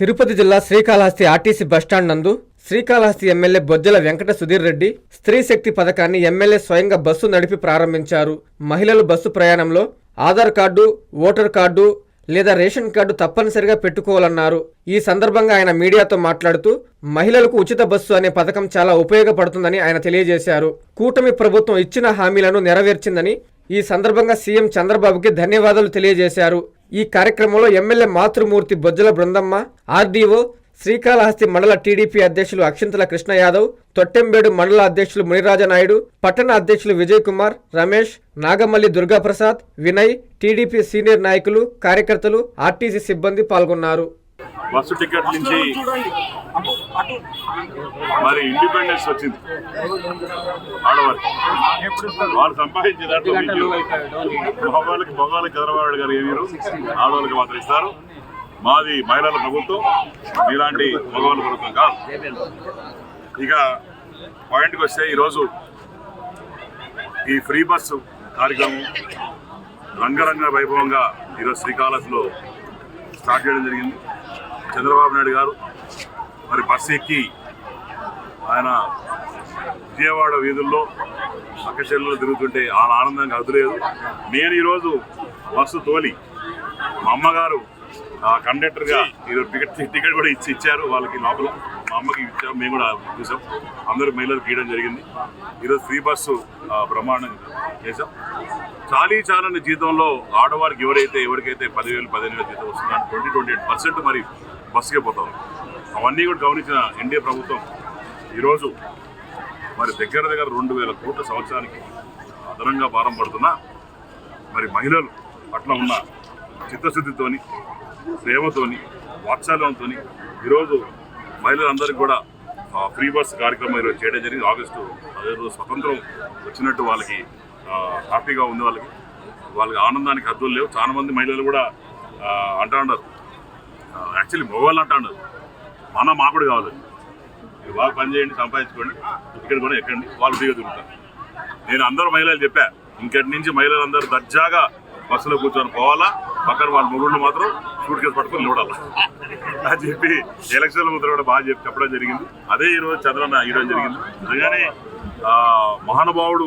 తిరుపతి జిల్లా Srikalahasti RTC bus stand నందు Srikalahasti MLA Bojjala Venkata Sudheer Reddy Stree Shakti పథకాన్ని ఎమ్మెల్యే స్వయంగా బస్సు నడిపి ప్రారంభించారు. మహిళలు బస్సు ప్రయాణంలో ఆధార్ కార్డు ఓటర్ కార్డు లేదా రేషన్ కార్డు తప్పనిసరిగా పెట్టుకోవాలన్నారు. ఈ సందర్భంగా ఆయన మీడియాతో మాట్లాడుతూ మహిళలకు ఉచిత బస్సు అనే పథకం చాలా ఉపయోగపడుతుందని ఆయన తెలియజేశారు. కూటమి ప్రభుత్వం ఇచ్చిన హామీలను నెరవేర్చిందని ఈ సందర్భంగా సీఎం చంద్రబాబుకి ధన్యవాదాలు తెలియజేశారు. ఈ కార్యక్రమంలో ఎమ్మెల్యే మాతృమూర్తి బొజ్జల బృందమ్మ ఆర్డీఓ శ్రీకాళహస్తి మండల టీడీపీ అధ్యక్షులు అక్షింతల కృష్ణ యాదవ్ తొట్టెంబేడు మండల అధ్యక్షులు మునిరాజనాయుడు పట్టణ అధ్యక్షులు విజయ్ కుమార్ రమేష్ నాగమల్లి దుర్గాప్రసాద్ వినయ్ టీడీపీ సీనియర్ నాయకులు కార్యకర్తలు ఆర్టీసీ సిబ్బంది పాల్గొన్నారు. బస్సు టికెట్ నుంచి మరి ఇండిపెండెన్స్ వచ్చింది. ఆడవారికి వాళ్ళు సంపాదించే దాంట్లో మగవాళ్ళకి మగవాళ్ళకి చంద్రబాబు గారు ఏమీరు ఆడవాళ్ళకి మాత్రం ఇస్తారు. మాది మహిళల ప్రభుత్వం. మీలాంటి మగవాళ్ళ ప్రభుత్వం కాదు. ఇక పాయింట్కి వస్తే ఈరోజు ఈ ఫ్రీ బస్సు కార్యక్రమం రంగరంగ వైభవంగా ఈరోజు శ్రీకాళహస్తిలో స్టార్ట్ చేయడం జరిగింది. చంద్రబాబు నాయుడు గారు మరి బస్సు ఎక్కి ఆయన విజయవాడ వీధుల్లో అక్కచెల్లెలు తిరుగుతుంటే వాళ్ళ ఆనందంగా అదులేదు. నేను ఈరోజు బస్సు తోలి మా అమ్మగారు ఆ కండక్టర్గా ఈరోజు టికెట్ టికెట్ కూడా ఇచ్చి ఇచ్చారు. వాళ్ళకి లోపల మా అమ్మకి ఇచ్చాము మేము కూడా చూసాం. అందరూ మహిళలు గీయడం జరిగింది. ఈరోజు ఫ్రీ బస్సు ప్రమాణం చేశాం. చేసాం చాలీ చాలని జీతంలో ఆడవారికి ఎవరైతే ఎవరికైతే పదివేలు పదిహేను వేల జీతం వస్తుందో ట్వంటీ ట్వంటీ ఎయిట్ పర్సెంట్ మరి బస్సుకే పోతాం. అవన్నీ కూడా గమనించిన ఎన్డీఏ ప్రభుత్వం ఈరోజు మరి దగ్గర దగ్గర రెండు వేల కోట్ల సంవత్సరానికి అదనంగా భారం పడుతున్న మరి మహిళలు పట్ల ఉన్న చిత్తశుద్ధితోని ప్రేమతోని వాత్సల్యంతో ఈరోజు మహిళలందరికీ కూడా ఫ్రీ బస్ కార్యక్రమం ఈరోజు చేయడం జరిగింది. ఆగస్టు అదే రోజు స్వతంత్రం వచ్చినట్టు వాళ్ళకి హ్యాపీగా ఉంది వాళ్ళకి. వాళ్ళకి ఆనందానికి హద్దులు లేవు. చాలామంది మహిళలు కూడా అంటా ఉండరు యాక్చువల్లీ మగవాళ్ళు అంటా ఉండరు మన మాకుడు కావాలి. మీరు బాగా పనిచేయండి సంపాదించుకోండి. ఇక్కడ కూడా ఎక్కండి. వాళ్ళు ఫ్రీగా దొరుకుతారు నేను అందరూ మహిళలు చెప్పా ఇంకటి నుంచి మహిళలందరూ దర్జాగా బస్సులో కూర్చొని పోవాలా? పక్కన వాళ్ళ మొగుళ్ళు మాత్రం సూట్ కేసు పట్టుకొని చూడాలి అని చెప్పి ఎలక్షన్ల ముందర కూడా బాగా చెప్పి చెప్పడం జరిగింది. అదే ఈరోజు చంద్రన్న ఈరోజు జరిగింది. నిజంగానే మహానుభావుడు